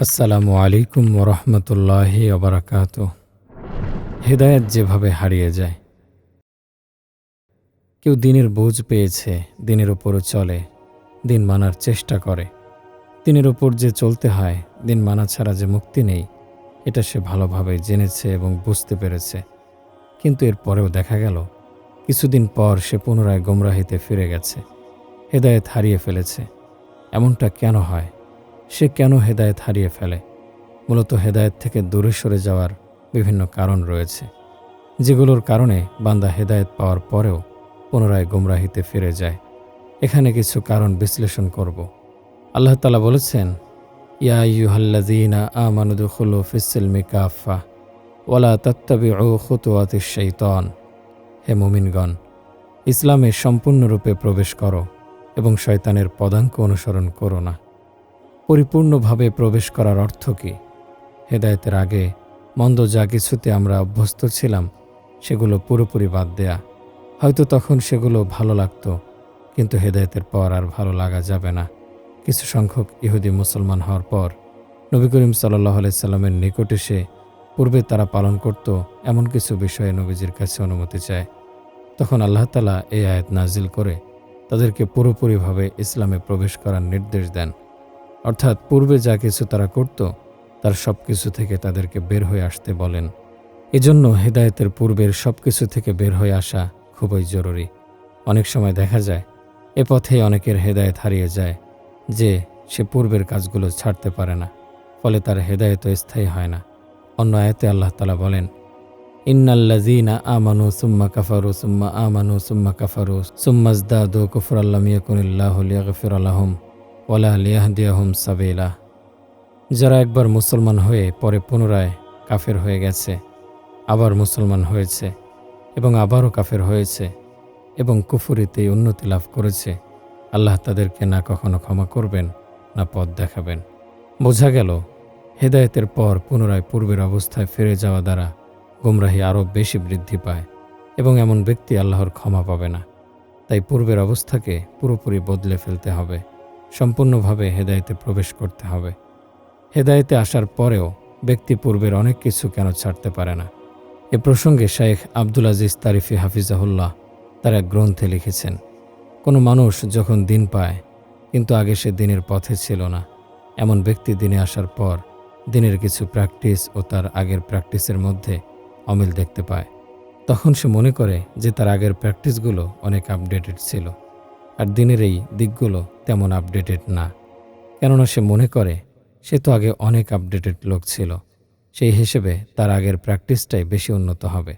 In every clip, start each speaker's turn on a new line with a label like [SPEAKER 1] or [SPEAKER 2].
[SPEAKER 1] আসসালামু আলাইকুম ওরহমতুল্লাহি অবরাকাত হেদায়ত যেভাবে হারিয়ে যায়, কেউ দিনের বোঝ পেয়েছে, দিনের ওপরও চলে, দিন মানার চেষ্টা করে। দিনের ওপর যে চলতে হয়, দিন মানা ছাড়া যে মুক্তি নেই, এটা সে ভালোভাবে জেনেছে এবং বুঝতে পেরেছে। কিন্তু এর পরেও দেখা গেল, কিছুদিন পর সে পুনরায় গোমরাহিতে ফিরে গেছে, হেদায়েত হারিয়ে ফেলেছে। এমনটা কেন হয়? সে কেন হেদায়েত হারিয়ে ফেলে? মূলত হেদায়েত থেকে দূরে সরে যাওয়ার বিভিন্ন কারণ রয়েছে, যেগুলোর কারণে বান্দা হেদায়েত পাওয়ার পরেও পুনরায় গুমরাহিতে ফিরে যায়। এখানে কিছু কারণ বিশ্লেষণ করব। আল্লাহ তালা বলেছেন, ইয়া ইউহাল্লাদিনা আমানুদুখুলু ফিসিলমি কাফা ওয়ালা তত্তাবি ও খুতুয়াতি শৈতন হে মুমিনগণ, ইসলামে সম্পূর্ণরূপে প্রবেশ করো এবং শয়তানের পদাঙ্ক অনুসরণ করো না। পরিপূর্ণভাবে প্রবেশ করার অর্থ কী? হেদায়েতের আগে মন্দ যা কিছুতে আমরা অভ্যস্ত ছিলাম, সেগুলো পুরোপুরি বাদ দেয়া। হয়তো তখন সেগুলো ভালো লাগতো, কিন্তু হেদায়েতের পর আর ভালো লাগা যাবে না। কিছু সংখ্যক ইহুদি মুসলমান হওয়ার পর নবী করিম সাল্লাহ আলাইসাল্লামের নিকট এসে পূর্বে তারা পালন করত এমন কিছু বিষয়ে নবীজির কাছে অনুমতি চায়। তখন আল্লাহ তালা এই আয়াত নাজিল করে তাদেরকে পুরোপুরিভাবে ইসলামে প্রবেশ করার নির্দেশ দেন। অর্থাৎ পূর্বে যা কিছু তারা করত, তার সব কিছু থেকে তাদেরকে বের হয়ে আসতে বলেন। এজন্য হেদায়েতের পূর্বের সব কিছু থেকে বের হয়ে আসা খুবই জরুরি। অনেক সময় দেখা যায়, এ পথে অনেকের হেদায়েত হারিয়ে যায়, যে সে পূর্বের কাজগুলো ছাড়তে পারে না, ফলে তার হেদায়েত স্থায়ী হয় না। অন্য আয়াতে আল্লাহ তালা বলেন ইন্নাল্লাজিনা আমানু সুম্মা কাফারু, সুম্মা আমানু সুম্মা কাফারু সুম্মাজদাদু কুফরাল্লাম ইয়াকুনিল্লাহ লিয়াগফির ওয়ালা লিয়াহদিয়াহুম সাবেলা। যারা একবার মুসলমান হয়ে পরে পুনরায় কাফের হয়ে গেছে, আবার মুসলমান হয়েছে এবং আবারও কাফের হয়েছে এবং কুফুরিতে উন্নতি লাভ করেছে, আল্লাহ তাদেরকে না কখনো ক্ষমা করবেন, না পথ দেখাবেন। বোঝা গেল, হেদায়েতের পর পুনরায় পূর্বের অবস্থায় ফিরে যাওয়া দ্বারা গুমরাহি আরও বেশি বৃদ্ধি পায় এবং এমন ব্যক্তি আল্লাহর ক্ষমা পাবে না। তাই পূর্বের অবস্থাকে পুরোপুরি বদলে ফেলতে হবে। সম্পূর্ণভাবে হেদায়েতে প্রবেশ করতে হবে। হেদায়েতে আসার পরেও ব্যক্তি পূর্বের অনেক কিছু কেন ছাড়তে পারে না? এ প্রসঙ্গে শায়েখ আব্দুল আজিজ তারিফি হাফিজাহুল্লাহ তার এক গ্রন্থে লিখেছেন, কোনো মানুষ যখন দিন পায়, কিন্তু আগে সে দিনের পথে ছিল না। এমন ব্যক্তি দিনে আসার পর দিনের কিছু প্র্যাকটিস ও তার আগের প্র্যাকটিসের মধ্যে অমিল দেখতে পায়। তখন সে মনে করে যে তার আগের প্র্যাকটিসগুলো অনেক আপডেটেড ছিল। আর দিনের এই দিকগুলো তেমন আপডেটেড না। কেননা সে মনে করে, সে তো আগে অনেক আপডেটেড লোক ছিল। সেই হিসেবে তার আগের প্র্যাকটিসটাই বেশি উন্নত হবে।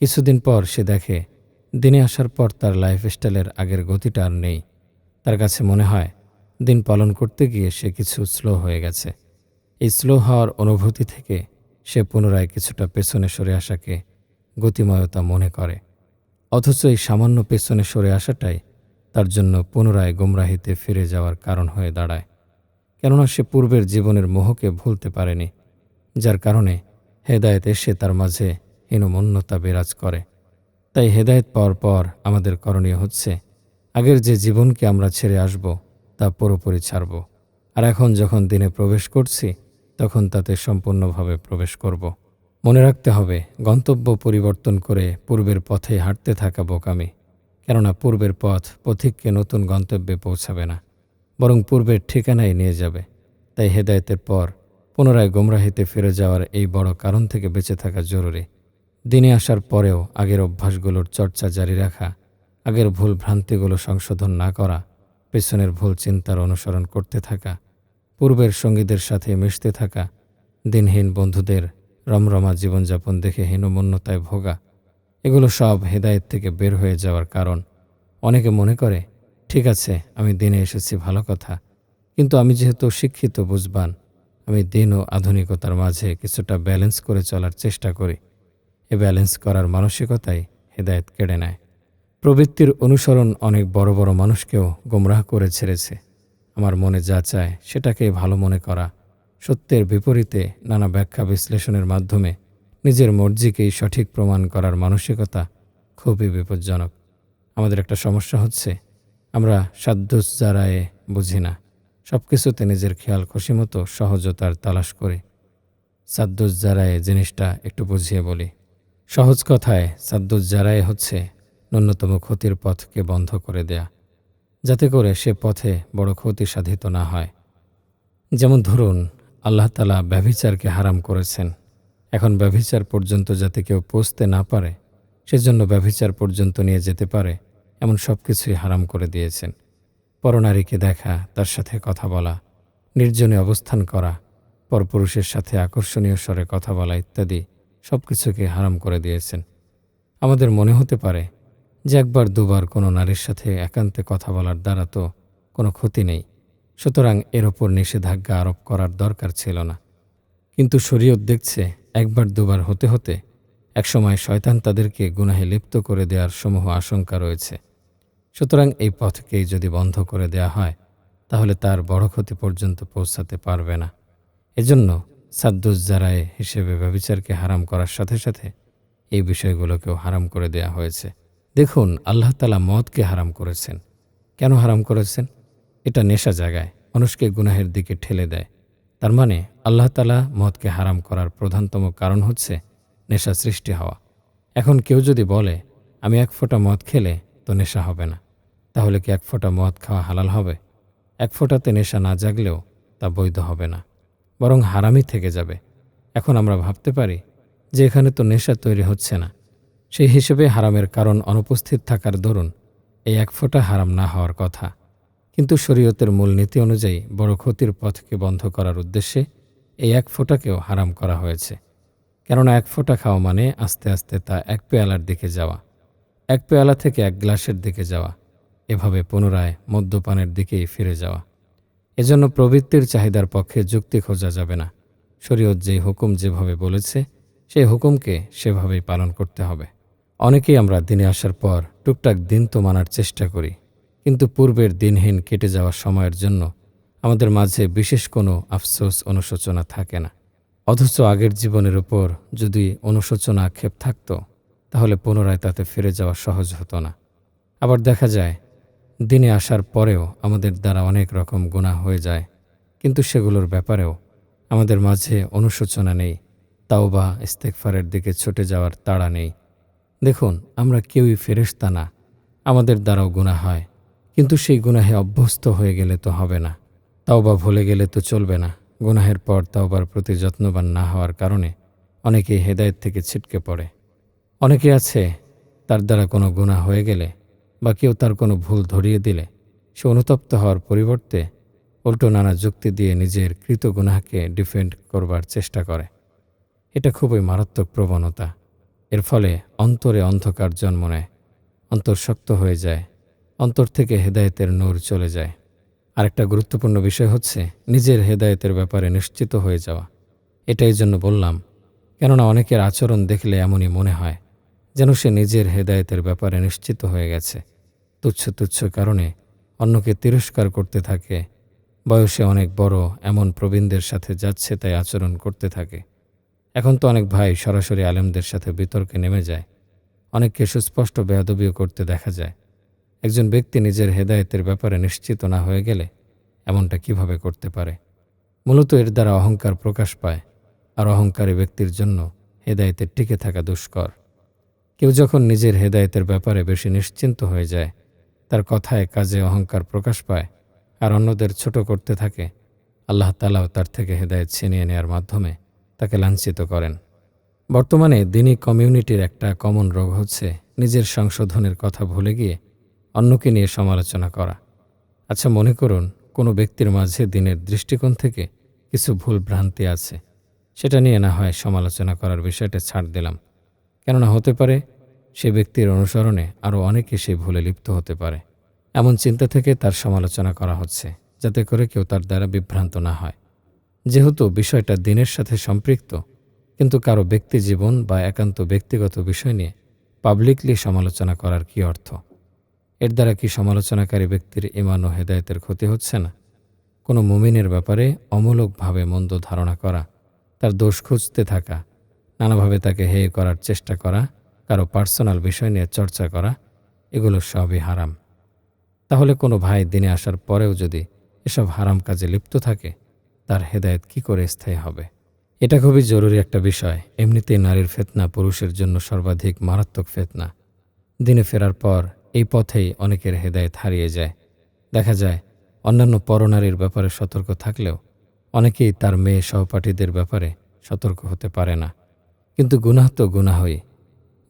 [SPEAKER 1] কিছুদিন পর সে দেখে, দিনে আসার পর তার লাইফস্টাইলের আগের গতিটা আর নেই। তার কাছে মনে হয়, দিন পালন করতে গিয়ে সে কিছু স্লো হয়ে গেছে। এই স্লো হওয়ার অনুভূতি থেকে সে পুনরায় কিছুটা পেছনে সরে আসাকে গতিময়তা মনে করে। অথচ এই সামান্য পেছনে সরে আসাটাই তার জন্য পুনরায় গোমরাহিতে ফিরে যাওয়ার কারণ হয়ে দাঁড়ায়, কেননা সে পূর্বের জীবনের মোহকে ভুলতে পারেনি, যার কারণে হেদায়েত এসে তার মাঝে হীনমন্যতা বিরাজ করে। তাই হেদায়েত পাওয়ার পর আমাদের করণীয় হচ্ছে, আগের যে জীবনকে আমরা ছেড়ে আসব, তা পুরোপুরি ছাড়ব। আর এখন যখন দিনে প্রবেশ করছি, তখন তাতে সম্পূর্ণভাবে প্রবেশ করব। মনে রাখতে হবে, গন্তব্য পরিবর্তন করে পূর্বের পথে হাঁটতে থাকা বোকামি। কেননা পূর্বের পথ পথিককে নতুন গন্তব্যে পৌঁছাবে না, বরং পূর্বের ঠিকানায় নিয়ে যাবে। তাই হেদায়েতের পর পুনরায় গোমরাহিতে ফিরে যাওয়ার এই বড় কারণ থেকে বেঁচে থাকা জরুরি। দিনে আসার পরেও আগের অভ্যাসগুলোর চর্চা জারি রাখা, আগের ভুল ভ্রান্তিগুলো সংশোধন না করা, পেছনের ভুল চিন্তার অনুসরণ করতে থাকা, পূর্বের সঙ্গীদের সাথে মিশতে থাকা, দিনহীন বন্ধুদের রমরমা জীবনযাপন দেখে হীনমন্যতায় ভোগা এগুলো সব হেদায়েত থেকে বের হয়ে যাওয়ার কারণ। অনেকে মনে করে, ঠিক আছে, আমি দিনে এসেছি, ভালো কথা। কিন্তু আমি যেহেতু শিক্ষিত, বুঝবান, আমি দিন ও আধুনিকতার মাঝে কিছুটা ব্যালেন্স করে চলার চেষ্টা করি। এ ব্যালেন্স করার মানসিকতাই হেদায়েত কেড়ে নেয়। প্রবৃত্তির অনুসরণ অনেক বড় বড় মানুষকেও গোমরাহ করে ছেড়েছে। আমার মনে যা চায় সেটাকে ভালো মনে করা। সত্যের বিপরীতে নানা ব্যাখ্যা বিশ্লেষণের মাধ্যমে নিজের মর্জিকেই সঠিক প্রমাণ করার মানসিকতা খুবই বিপজ্জনক। আমাদের একটা সমস্যা হচ্ছে, আমরা সাধ্যুস জারায়ে বুঝি না। সব কিছুতে নিজের খেয়াল খুশি মতো সহজতার তালাশ করি। সাদ্দুজ্জারায় জিনিসটা একটু বুঝিয়ে বলি। সহজ কথায় সাদ্দুজ্জারায় হচ্ছে ন্যূনতম ক্ষতির পথকে বন্ধ করে দেয়া। যাতে করে সে পথে বড় ক্ষতি সাধিত না হয়। যেমন ধরুন, আল্লাহ তালা ব্যভিচারকে হারাম করেছেন। এখন ব্যভিচার পর্যন্ত যাতে কেউ পৌঁছতে না পারে, সেজন্য ব্যভিচার পর্যন্ত নিয়ে যেতে পারে, এমন সব কিছুই হারাম করে দিয়েছেন। পরনারীকে দেখা, তার সাথে কথা বলা, নির্জনে অবস্থান করা, পরপুরুষের সাথে আকর্ষণীয় স্বরে কথা বলা ইত্যাদি সব কিছুকে হারাম করে দিয়েছেন। আমাদের মনে হতে পারে যে একবার দুবার কোনো নারীর সাথে একান্তে কথা বলার দ্বারা তো কোনো ক্ষতি নেই, সুতরাং এর ওপর নিষেধাজ্ঞা আরোপ করার দরকার ছিল না। কিন্তু শরীয়ত দেখছে একবার দুবার হতে হতে একসময় শয়তান তাদেরকে গুনাহে লিপ্ত করে দেওয়ার সমূহ আশঙ্কা রয়েছে। সুতরাং এই পথকেই যদি বন্ধ করে দেয়া হয়, তাহলে তার বড় ক্ষতি পর্যন্ত পৌঁছাতে পারবে না। এজন্য সাদ্দুজ্জারায় হিসেবে ব্যবিচারকে হারাম করার সাথে সাথে এই বিষয়গুলোকেও হারাম করে দেয়া হয়েছে। দেখুন, আল্লাহ তালা মদকে হারাম করেছেন। কেন হারাম করেছেন? এটা নেশা জায়গায়। মানুষকে গুনাহের দিকে ঠেলে দেয়। তার মানে আল্লাহ তালা মদকে হারাম করার প্রধানতম কারণ হচ্ছে নেশা সৃষ্টি হওয়া। এখন কেউ যদি বলে, আমি এক ফোঁটা মদ খেলে তো নেশা হবে না। তাহলে কি এক ফোঁটা মদ খাওয়া হালাল হবে? এক ফোঁটাতে নেশা না জাগলেও তা বৈধ হবে না, বরং হারামই থেকে যাবে। এখন আমরা ভাবতে পারি যে এখানে তো নেশা তৈরি হচ্ছে না। সেই হিসেবে হারামের কারণ অনুপস্থিত থাকার দরুন এই এক ফোঁটা হারাম না হওয়ার কথা। কিন্তু শরীয়তের মূল নীতি অনুযায়ী বড় ক্ষতির পথকে বন্ধ করার উদ্দেশ্যে এই এক ফোঁটাকেও হারাম করা হয়েছে। কেননা এক ফোঁটা খাওয়া মানে আস্তে আস্তে তা এক পেয়ালার দিকে যাওয়া, এক পেয়ালা থেকে এক গ্লাসের দিকে যাওয়া, এভাবে পুনরায় মদ্যপানের দিকেই ফিরে যাওয়া। এজন্য প্রবৃত্তির চাহিদার পক্ষে যুক্তি খোঁজা যাবে না। শরীয়ত যেই হুকুম যেভাবে বলেছে, সেই হুকুমকে সেভাবেই পালন করতে হবে। অনেকেই আমরা দিনে আসার পর টুকটাক দিন তো মানার চেষ্টা করি। কিন্তু পূর্বের দিনহীন কেটে যাওয়া সময়ের জন্য আমাদের মাঝে বিশেষ কোনো আফসোস অনুশোচনা থাকে না। অথচ আগের জীবনের উপর যদি অনুশোচনা আক্ষেপ থাকত, তাহলে পুনরায় তাতে ফিরে যাওয়া সহজ হতো না। আবার দেখা যায়, দিনে আসার পরেও আমাদের দ্বারা অনেক রকম গুণা হয়ে যায়। কিন্তু সেগুলোর ব্যাপারেও আমাদের মাঝে অনুশোচনা নেই তাও বা ইস্তেকফারের দিকে ছুটে যাওয়ার তাড়া নেই। দেখুন, আমরা কেউই ফেরেশতা না, আমাদের দ্বারাও গুণা হয়। কিন্তু সেই গুনাহে অভ্যস্ত হয়ে গেলে তো হবে না। তাও বা ভুলে গেলে তো চলবে না। গুনাহের পর তাওবার প্রতি যত্নবান না হওয়ার কারণে অনেকেই হেদায়েত থেকে ছিটকে পড়ে। অনেকে আছে, তার দ্বারা কোনো গুণা হয়ে গেলে বা কেউ তার কোনো ভুল ধরিয়ে দিলে, সে অনুতপ্ত হওয়ার পরিবর্তে উল্টো নানা যুক্তি দিয়ে নিজের কৃত গুনাহকে ডিফেন্ড করবার চেষ্টা করে। এটা খুবই মারাত্মক প্রবণতা। এর ফলে অন্তরে অন্ধকার জন্ম নেয় অন্তর শক্ত হয়ে যায় অন্তর থেকে হেদায়েতের নূর চলে যায়। আরেকটা গুরুত্বপূর্ণ বিষয় হচ্ছে, নিজের হেদায়েতের ব্যাপারে নিশ্চিত হয়ে যাওয়া। এটাই জন্য বললাম, কেননা অনেকের আচরণ দেখলে এমনই মনে হয়, যেন সে নিজের হেদায়েতের ব্যাপারে নিশ্চিত হয়ে গেছে। তুচ্ছ তুচ্ছ কারণে অন্যকে তিরস্কার করতে থাকে, বয়সে অনেক বড় এমন প্রবীণদের সাথে যাচ্ছে তাই আচরণ করতে থাকে। এখন তো অনেক ভাই সরাসরি আলেমদের সাথে বিতর্কে নেমে যায়, অনেককে সুস্পষ্ট বেয়াদবিও করতে দেখা যায়। একজন ব্যক্তি নিজের হেদায়েতের ব্যাপারে নিশ্চিত না হয়ে গেলে এমনটা কীভাবে করতে পারে? মূলত এর দ্বারা অহংকার প্রকাশ পায়, আর অহংকারী ব্যক্তির জন্য হেদায়েতের টিকে থাকা দুষ্কর। কেউ যখন নিজের হেদায়েতের ব্যাপারে বেশি নিশ্চিন্ত হয়ে যায়, তার কথায় কাজে অহংকার প্রকাশ পায়, আর অন্যদের ছোট করতে থাকে, আল্লাহ তালাও তার থেকে হেদায়েত ছিনিয়ে নেওয়ার মাধ্যমে তাকে লাঞ্ছিত করেন। বর্তমানে দিনী কমিউনিটির একটা কমন রোগ হচ্ছে নিজের সংশোধনের কথা ভুলে গিয়ে অন্যকে নিয়ে সমালোচনা করা। আচ্ছা মনে করুন, কোনো ব্যক্তির মাঝে দিনের দৃষ্টিকোণ থেকে কিছু ভুল ভ্রান্তি আছে। সেটা নিয়ে না হয় সমালোচনা করার বিষয়টা ছাড় দিলাম। কেননা হতে পারে, সে ব্যক্তির অনুসরণে আরও অনেকে সেই ভুলে লিপ্ত হতে পারে। এমন চিন্তা থেকে তার সমালোচনা করা হচ্ছে, যাতে করে কেউ তার দ্বারা বিভ্রান্ত না হয়। যেহেতু বিষয়টা দিনের সাথে সম্পৃক্ত, কিন্তু কারও ব্যক্তি জীবন বা একান্ত ব্যক্তিগত বিষয় নিয়ে পাবলিকলি সমালোচনা করার কি অর্থ? এর দ্বারা কি সমালোচনাকারী ব্যক্তির ইমান ও হেদায়তের ক্ষতি হচ্ছে না? কোনো মুমিনের ব্যাপারে অমূলকভাবে মন্দ ধারণা করা, তার দোষ খুঁজতে থাকা, নানাভাবে তাকে হেয় করার চেষ্টা করা, কারও পার্সোনাল বিষয় নিয়ে চর্চা করা, এগুলো সবই হারাম। তাহলে কোনো ভাই দিনে আসার পরেও যদি এসব হারাম কাজে লিপ্ত থাকে, তার হেদায়েত কি করে স্থায়ী হবে? এটা খুবই জরুরি একটা বিষয়। এমনিতেই নারীর ফেতনা পুরুষের জন্য সর্বাধিক মারাত্মক ফেতনা। দিনে ফেরার পর এই পথেই অনেকের হেদায়েত হারিয়ে যায়। দেখা যায়, অন্যান্য পরনারীর ব্যাপারে সতর্ক থাকলেও অনেকেই তার মেয়ে সহপাঠীদের ব্যাপারে সতর্ক হতে পারে না। কিন্তু গুনাহ তো গুনাহই।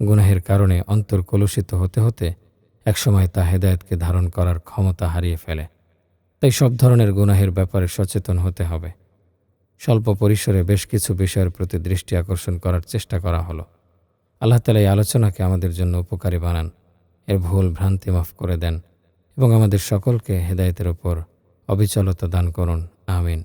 [SPEAKER 1] গুনাহের কারণে অন্তর কলুষিত হতে হতে একসময় তা হেদায়েতকে ধারণ করার ক্ষমতা হারিয়ে ফেলে। তাই সব ধরনের গুনাহের ব্যাপারে সচেতন হতে হবে। স্বল্প পরিসরে বেশ কিছু বিষয়ের প্রতি দৃষ্টি আকর্ষণ করার চেষ্টা করা হলো। আল্লাহ তালা এই আলোচনাকে আমাদের জন্য উপকারী বানান। এর ভুল ভ্রান্তি মাফ করে দেন এবং আমাদের সকলকে হেদায়তের ওপর অবিচলতা দান করুন। আমিন।